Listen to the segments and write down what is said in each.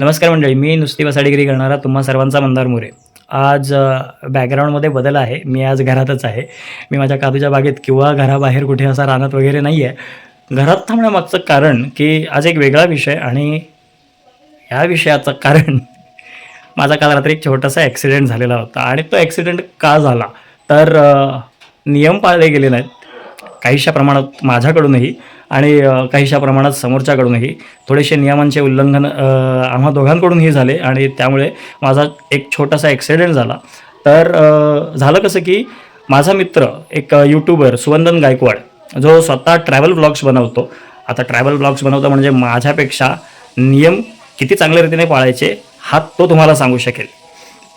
नमस्कार मंडळी मी नुसती वसाडीगिरी करणारा तुम्हा सर्वांचा मंदार मोरे. आज बॅकग्राऊंडमध्ये बदल आहे. मी आज घरातच आहे. मी माझ्या काजूच्या बागेत किंवा घराबाहेर कुठे असा रानात वगैरे नाही आहे घरात थांबण्यामागचं कारण की आज एक वेगळा विषय आणि ह्या विषयाचं कारण माझा काल रात्री एक छोटासा ॲक्सिडेंट झालेला होता आणि तो ॲक्सिडेंट का झाला? तर नियम पाळले गेले नाहीत. काहीशा प्रमाणात माझ्याकडूनही. आणि काहीशा प्रमाणात समोरच्याकडूनही. थोडेसे नियमांचे उल्लंघन आम्हा दोघांकडूनही झाले आणि त्यामुळे माझा एक छोटासा ॲक्सिडेंट झाला. तर झालं कसं की माझा मित्र एक यूट्यूबर सुवंदन गायकवाड जो स्वतः ट्रॅव्हल ब्लॉग्स बनवतो. आता ट्रॅव्हल ब्लॉग्स बनवतो म्हणजे माझ्यापेक्षा नियम किती चांगल्या रीतीने पाळायचे हा तो तुम्हाला सांगू शकेल.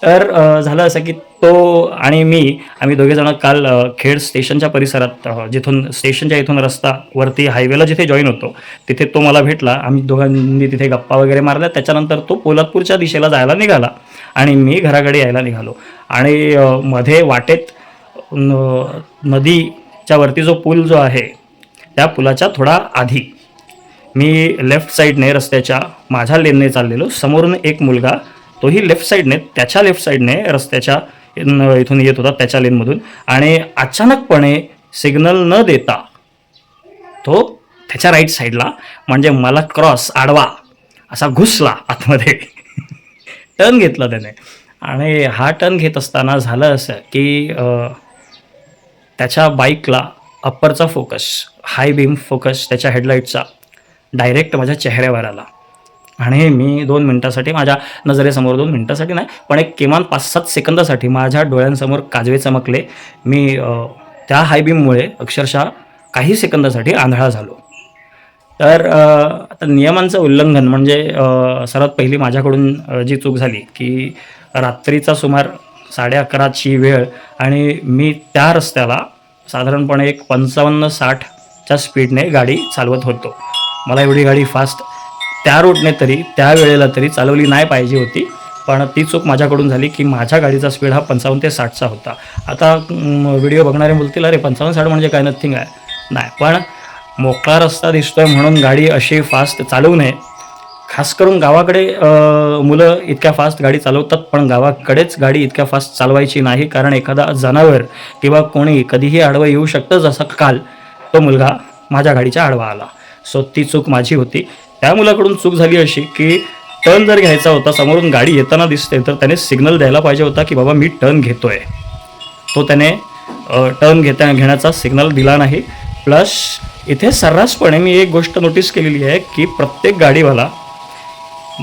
तर झालं असं की तो आणि मी आम्ही दोघेजण काल खेड स्टेशनच्या परिसरात जिथून स्टेशनच्या इथून रस्ता वरती हायवेला जिथे जॉईन होतो तिथे तो मला भेटला. आम्ही दोघांनी तिथे गप्पा वगैरे मारल्या. त्याच्यानंतर तो पोलादपूरच्या दिशेला जायला निघाला आणि मी घराकडे यायला निघालो. आणि मध्ये वाटेत न- नदीच्या वरती जो पूल जो आहे त्या पुलाच्या थोडा आधी मी लेफ्ट साईडने रस्त्याच्या माझ्या लेनने चाललेलो. समोरून एक मुलगा तोही लेफ्ट साईडने त्याच्या लेफ्ट साईडने रस्त्याच्या इथून येत होता त्याच्या लेनमधून आणि अचानकपणे सिग्नल न देता तो त्याच्या राईट साईडला म्हणजे मला क्रॉस आडवा असा घुसला आतमध्ये. टर्न घेतला त्याने. आणि हा टर्न घेत असताना झालं असं की त्याच्या बाईकला अप्परचा फोकस हाय बीम फोकस त्याच्या हेडलाईटचा डायरेक्ट माझ्या चेहऱ्यावर आला. आणि मी दोन मिनटासाठी माझ्या नजरेसमोर दोन मिनटासाठी नाही पण एक किमान पाच सात सेकंदासाठी माझ्या डोळ्यांसमोर काजवे चमकले. मी त्या हाय बीममुळे अक्षरशः काही सेकंदासाठी आंधळा झालो. तर आता नियमांचं उल्लंघन म्हणजे सर्वात पहिली माझ्याकडून जी चूक झाली की रात्रीचा सुमार साडे अकराची वेळ आणि मी त्या रस्त्याला साधारणपणे एक पंचावन्न साठच्या स्पीडने गाडी चालवत होतो. मला एवढी गाडी फास्ट त्या रोडने तरी त्या वेळेला तरी चालवली नाही पाहिजे होती. पण ती चूक माझ्याकडून झाली की माझ्या गाडीचा स्पीड हा पंचावन्न ते साठचा होता. आता व्हिडिओ बघणारे बोलतील अरे पंचावन्न साठ म्हणजे काय? नथिंग आहे. नाही पण मोकळा रस्ता दिसतोय म्हणून गाडी अशी फास्ट चालवू नये. खास करून गावाकडे मुलं इतक्या फास्ट गाडी चालवतात पण गावाकडेच गाडी इतक्या फास्ट चालवायची नाही कारण एखादा जनावर किंवा कोणी कधीही आडवं येऊ शकतं जसं काल तो मुलगा माझ्या गाडीच्या आडवा आला. सो ती चूक माझी होती. त्या मुलाकडून चूक झाली अशी की टर्न जर घ्यायचा होता समोरून गाडी येताना दिसते तर त्याने सिग्नल द्यायला पाहिजे होता की बाबा मी टर्न घेतोय. तो त्याने टर्न घेता घेण्याचा सिग्नल दिला नाही. प्लस इथे सर्रासपणे मी एक गोष्ट नोटीस केलेली आहे की प्रत्येक गाडीवाला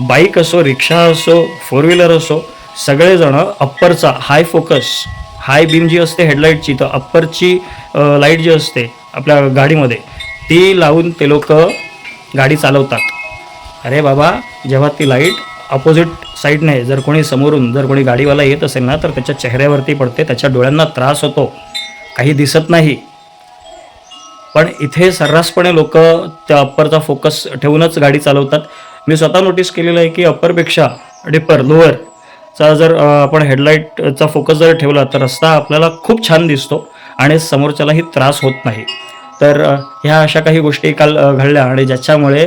बाईक असो रिक्षा असो फोर व्हीलर असो सगळेजणं अप्परचा हाय फोकस हाय बीम जी असते हेडलाईटची तर अप्परची लाइट जी असते आपल्या गाडीमध्ये ती लावून ते लोक गाडी चालवतात. अरे बाबा जेव्हा ती लाइट अपोजिट साईडने जर कोणी समोरून जर कोणी गाडीवाला येत असेल ना तर त्याच्या चेहऱ्यावरती पडते त्याच्या डोळ्यांना त्रास होतो. काही दिसत नाही. पण इथे सर्रासपणे लोक त्या अप्परचा फोकस ठेवूनच गाडी चालवतात. मी स्वतः नोटीस केलेलं आहे की अप्परपेक्षा डिपर लोअरचा जर आपण हेडलाईटचा फोकस जर ठेवला तर रस्ता आपल्याला खूप छान दिसतो आणि समोरच्यालाही त्रास होत नाही. तर ह्या अशा काही गोष्टी काल घडल्या आणि ज्याच्यामुळे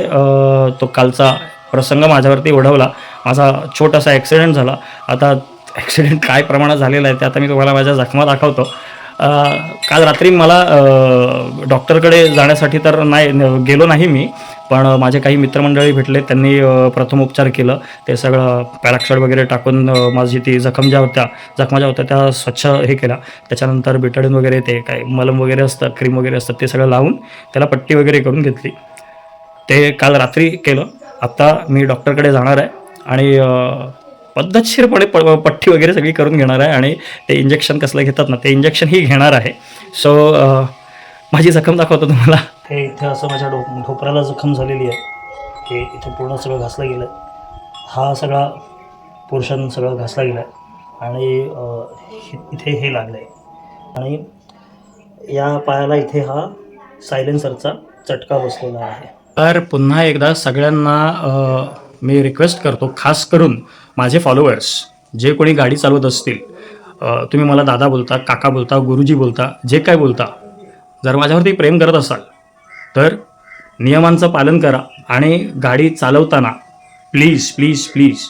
तो कालचा प्रसंग माझ्यावरती ओढवला. माझा छोटासा ॲक्सिडेंट झाला. आता ॲक्सिडेंट काय प्रमाणात झालेला आहे ते आता मी तुम्हाला माझ्या जखमा दाखवतो. काल रात्री मला डॉक्टरकडे जाण्यासाठी तर नाही गेलो नाही मी पण माझे काही मित्रमंडळी भेटले त्यांनी प्रथम प्रथमोपचार केलं. ते सगळं पॅराक्साईड वगैरे टाकून माझी ती जखम ज्या होत्या जखमा ज्या होत्या त्या स्वच्छ हे केल्या. त्याच्यानंतर बिटाडून वगैरे ते काय मलम वगैरे असतं क्रीम वगैरे असतं ते सगळं लावून त्याला पट्टी वगैरे करून घेतली. ते काल रात्री केलं. आत्ता मी डॉक्टरकडे जाणार आहे आणि पद्धतशीरपणे प पट्टी वगैरे सगळी करून घेणार आहे आणि ते इंजेक्शन कसलं घेतात ना ते इंजेक्शन ही घेणार आहे. सो माझी जखम दाखवतो तुम्हाला. हे इथे असं माझ्या डो ढोपराला जखम झालेली आहे. हे इथे पूर्ण सगळं घासलं गेलं. हा सगळा पोर्शन सगळं घासला गेला आहे. आणि इथे हे लागलं आहे आणि या पायाला इथे हा सायलेन्सरचा चटका बसलेला आहे. तर पुन्हा एकदा सगळ्यांना मी रिक्वेस्ट करतो खास करून माझे फॉलोअर्स जे कोणी गाडी चालवत असतील तुम्ही मला दादा बोलता काका बोलता गुरुजी बोलता जे काय बोलता जर माझ्यावरती प्रेम करत असाल तर नियमांचं पालन करा आणि गाडी चालवताना प्लीज प्लीज प्लीज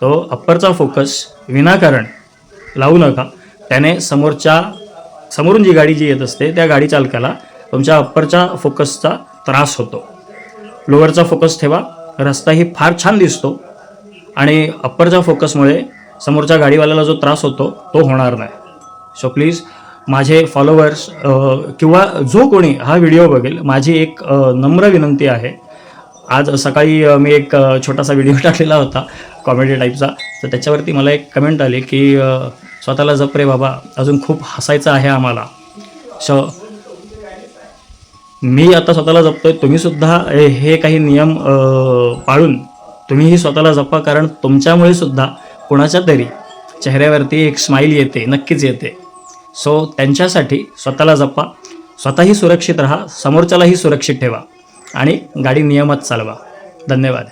तो अप्परचा फोकस विनाकारण लावू नका. त्याने समोरच्या समोरून जी गाडी जी येत असते त्या गाडी चालकाला तुमच्या अप्परच्या फोकसचा त्रास होतो. लोअरचा फोकस ठेवा. रस्ताही फार छान दिसतो आणि अप्परच्या फोकसमुळे समोरच्या गाडीवाल्याला जो त्रास होतो तो होणार नाही. सो प्लीज माझे फॉलोअर्स किंवा जो कोणी हा व्हिडिओ बघेल माझी एक नम्र विनंती आहे. आज सकाळी मी एक छोटासा व्हिडिओ टाकलेला होता कॉमेडी टाईपचा तर त्याच्यावरती मला एक कमेंट आली की स्वतःला जप रे बाबा अजून खूप हसायचं आहे आम्हाला. सो मी आता स्वतःला जपतोय. तुम्ही सुद्धा हे हे काही नियम पाळून तुम्हीही स्वतःला जपा कारण तुमच्यामुळे सुद्धा कोणाच्या तरी चेहऱ्यावरती एक स्माईल येते नक्कीच येते. सो त्यांच्यासाठी स्वतःला जपा. स्वतःही सुरक्षित राहा. समोरच्यालाही सुरक्षित ठेवा. आणि गाडी नियमात चालवा. धन्यवाद.